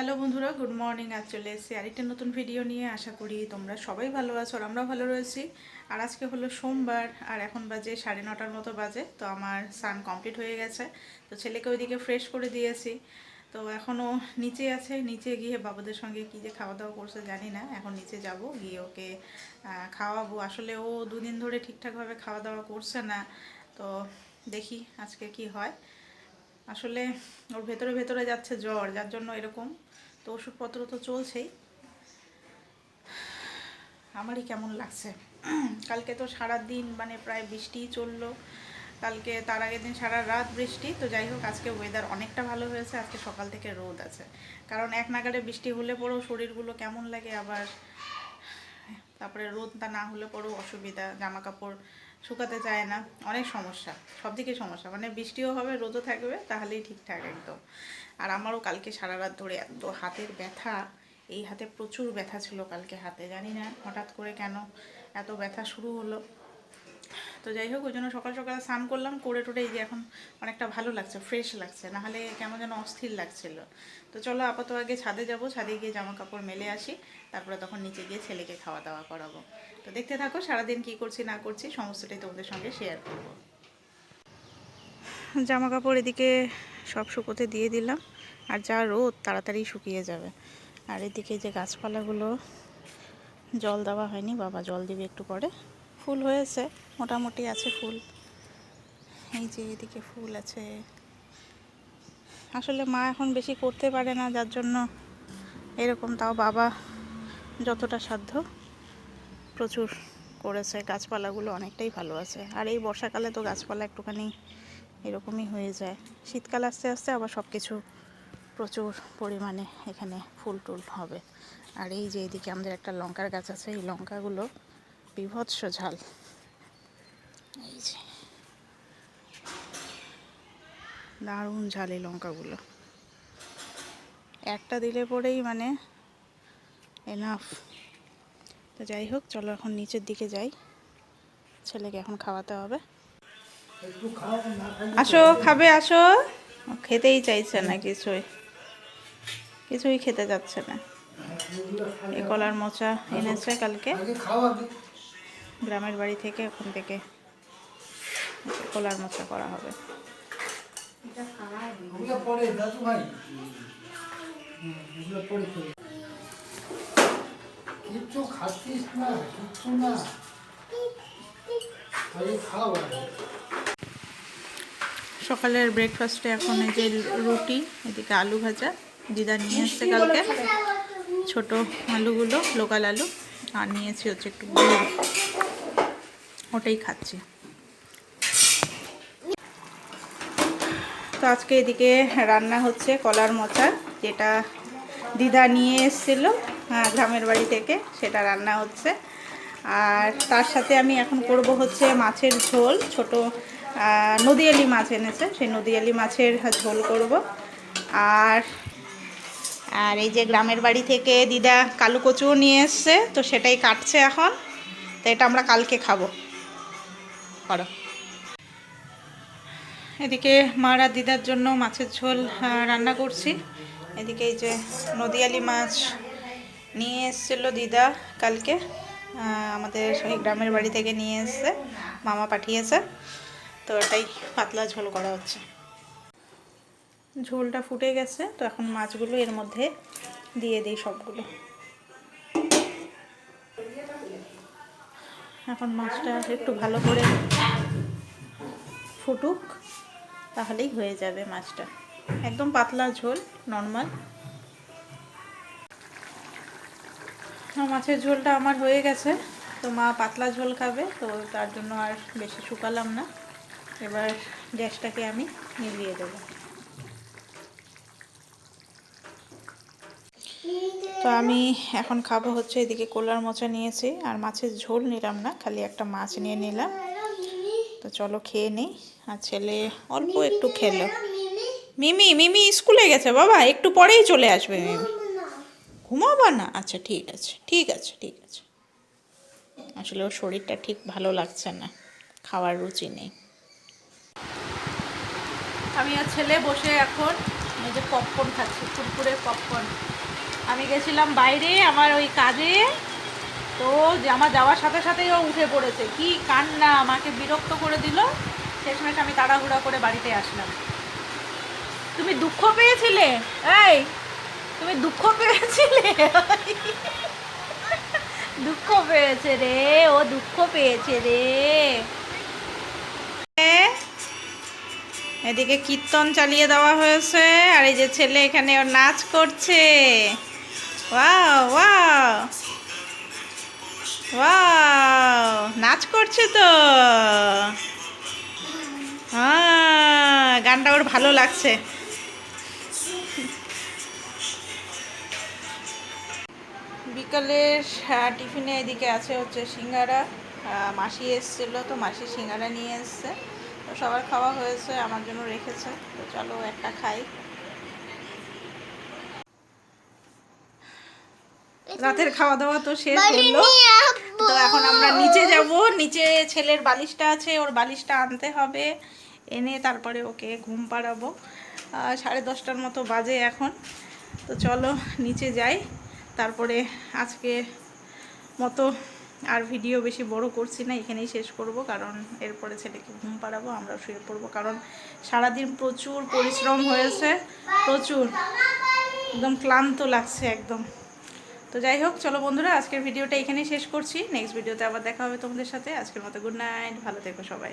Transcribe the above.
Hello বন্ধুরা, good morning. আজ চলে এসেছি আরেকটা নতুন ভিডিও নিয়ে। আশা করি তোমরা সবাই ভালো আছো আর আমরাও ভালো রয়েছি। আর আজকে হলো সোমবার, আর এখন বাজে সাড়ে নটার মতো বাজে, তো আমার সান কমপ্লিট হয়ে গেছে। তো ছেলেকে ওইদিকে ফ্রেশ করে দিয়েছি। তো এখনও নিচে আছে, নিচে গিয়ে বাবুদের সঙ্গে কী যে খাওয়া দাওয়া করছে জানি না। এখন নিচে যাব, গিয়ে ওকে খাওয়াবো। আসলে ও দুদিন ধরে ঠিকঠাকভাবে খাওয়া দাওয়া করছে না। তো দেখি আজকে কি হয়। আসলে ওর ভেতরে ভেতরে যাচ্ছে জ্বর, যার জন্য এরকম তো ওষুধপত্র তো চলছেই। আমারই কেমন লাগছে। কালকে তো সারা দিন মানে প্রায় বৃষ্টিই চলল। কালকে তার আগের দিন সারা রাত বৃষ্টি। তো যাই হোক, আজকে ওয়েদার অনেকটা ভালো হয়েছে। আজকে সকাল থেকে রোদ আছে। কারণ এক নাগারে বৃষ্টি হলে পরেও শরীরগুলো কেমন লাগে আবার। তারপরে রোদটা না হলে পরেও অসুবিধা। জামা কাপড় শুকাতে চায় না। অনেক সমস্যা, সব দিকে সমস্যা। মানে বৃষ্টিও হবে, রোদও থাকবে, তাহলেই ঠিকঠাক একদম। আর আমারও কালকে সারা রাত ধরে এত হাতের ব্যথা, এই হাতে প্রচুর ব্যথা ছিল কালকে হাতে, জানি না হঠাৎ করে কেন এত ব্যথা শুরু হলো। তো যাই হোক, ওই জন্য সকাল সকাল স্নান করলাম, করে টোরে এই যে এখন অনেকটা ভালো লাগছে ফ্রেশ লাগছে নাহলে কেমন যেন অস্থির লাগছিল। তো চলো আপাতত আগে ছাদে যাব, ছাদে গিয়ে জামা কাপড় মেলে আসি, তারপরে তখন নিচে গিয়ে ছেলেকে খাওয়া দাওয়া করাবো। তো দেখতে থাকো, সারাদিন কি করছি, না করছি, সমস্তটাই তোমাদের সঙ্গে শেয়ার করব। জামা কাপড় এদিকে সব শুকোতে দিয়ে দিলাম, আর যা রোদ তাড়াতাড়ি শুকিয়ে যাবে। আর এদিকে যে গাছপালাগুলো জল দেওয়া হয়নি, বাবা জল দিবে একটু পরে। ফুল হয়েছে, মোটামুটি আছে ফুল। এই যে এদিকে ফুল আছে। আসলে মা এখন বেশি করতে পারে না, যার জন্য এরকম তাও বাবা যতটা সাধ্য প্রচুর করেছে। গাছপালাগুলো অনেকটাই ভালো আছে। আর এই বর্ষাকালে তো গাছপালা একটুখানি এরকমই হয়ে যায়। শীতকাল আস্তে আস্তে আবার সব কিছু প্রচুর পরিমাণে এখানে ফুল টুল হবে। আর এই যে এদিকে আমাদের একটা লঙ্কার গাছ আছে, এই লঙ্কাগুলো বিভৎস ঝাল। এই যে। দারুণ ঝাল এই লঙ্কাগুলো। একটা দিলে পরেই মানে এনাফ তো যাই হোক, চলো এখন নিচের দিকে যাই। ছেলেকে এখন খাওয়াতে হবে। আসো, খাবে, আসো। খেতেই চাইছে না কিছুই। কিছুই খেতে যাচ্ছে না। এ কলার মোচা এনেছে কালকে। গ্রামের বাড়ি থেকে ওখান থেকে কলার মোচা করা হবে। সকালের ব্রেকফাস্টে এখন এই যে রুটি, এদিকে আলু ভাজা, দিদা নিয়ে এসছে কালকে ছোট আলুগুলো, লোকাল আলু, আর নিয়েছি হচ্ছে একটু ওটাই খাচ্ছি। তো আজকে এদিকে রান্না হচ্ছে কলার মোচা, যেটা দিদা নিয়ে এসেছিল গ্রামের বাড়ি থেকে, সেটা রান্না হচ্ছে। আর তার সাথে আমি এখন করব হচ্ছে মাছের ঝোল, ছোট নদীয়ালি মাছ এনেছে, সেই নদীয়ালি মাছের ঝোল করব। আর আর এই যে গ্রামের বাড়ি থেকে দিদা কালু কচুও নিয়ে এসছে, তো সেটাই কাটছে এখন, তো এটা আমরা কালকে খাব। করো। এদিকে মার আর দিদার জন্য মাছের ঝোল রান্না করছি। এদিকে এই যে নদীয়ালি মাছ নিয়ে এসেছিল দিদা কালকে আমাদের সেই গ্রামের বাড়ি থেকে নিয়ে এসছে, মামা পাঠিয়েছে। তো এটাই পাতলা ঝোল করা হচ্ছে। ঝোলটা ফুটে গেছে, তো এখন মাছগুলো এর মধ্যে দিয়ে দিই সবগুলো। এখন মাছটা একটু ভালো করে ফুটুক, তাহলেই হয়ে যাবে মাছটা। একদম পাতলা ঝোল, নর্মাল। মাছের ঝোলটা আমার হয়ে গেছে। তো মা পাতলা ঝোল খাবে, তো তার জন্য আর বেশি শুকালাম না। এবার গ্যাসটাকে আমি নিভিয়ে দেবো। তো আমি এখন খাব হচ্ছে এদিকে কোলার মোচা নিয়েছি, আর মাছের ঝোল নিলাম না, খালি একটা মাছ নিয়ে নিলাম। তো চলো খেয়ে নিই। আর ছেলে অল্প একটু খেলো। মিমি। মিমি স্কুলে গেছে বাবা একটু পরেই চলে আসবে মিমি। ঘুমাবা না। আচ্ছা ঠিক আছে ঠিক আছে ঠিক আছে। আসলে ওর শরীরটা ঠিক ভালো লাগছে না খাওয়ার রুচি নেই। আমি আর ছেলে বসে এখন এই যে পপকর্ন খাচ্ছি কুরকুরে পপকর্ন আমি গেছিলাম বাইরে আমার ওই কাজে তো যে আমার যাওয়ার সাথে সাথেই ও উঠে পড়েছে। কি কান্না, আমাকে বিরক্ত করে দিল। শেষমেশ আমি তাড়াহুড়া করে বাড়িতে আসলাম। তুমি দুঃখ পেয়েছিলে? এই, তুমি দুঃখ পেয়েছিলে? দুঃখ পেয়েছে রে, ও দুঃখ পেয়েছে রে। এদিকে কীর্তন চালিয়ে দেওয়া হয়েছে, আর এই যে ছেলে এখানে ওর নাচ করছে। Wow wow. ওয়াও নাচ করছে তো। হ্যাঁ গানটা ওর ভালো লাগছে। বিকালের টিফিনে এদিকে আছে হচ্ছে সিঙ্গারা। মাসি এসেছিল তো মাসি সিঙ্গারা নিয়ে এসছে। তো সবার খাওয়া হয়েছে, আমার জন্য রেখেছে। তো চলো একটা খাই। রাতের খাওয়া দাওয়া তো শেষ হলো। তো এখন আমরা নিচে যাব। নিচে ছেলের বালিশটা আছে ওর বালিশটা আনতে হবে। এনে তারপরে ওকে ঘুম পাড়াবো। সাড়ে দশটার মতো বাজে এখন। তো চলো নিচে যাই। তারপরে আজকে মতো আর ভিডিও বেশি বড় করছি না এখানেই শেষ করব। কারণ এরপরে ছেলেকে ঘুম পাড়াবো আমরা শুয়ে পড়ব। কারণ সারাদিন প্রচুর পরিশ্রম হয়েছে। প্রচুর। একদম ক্লান্ত লাগছে একদম। তো যাই হোক, চলো বন্ধুরা, আজকের ভিডিওটা এখানেই শেষ করছি। নেক্সট ভিডিওতে আবার দেখা হবে তোমাদের সাথে। আজকের মতো গুড নাইট, ভালো থেকো সবাই।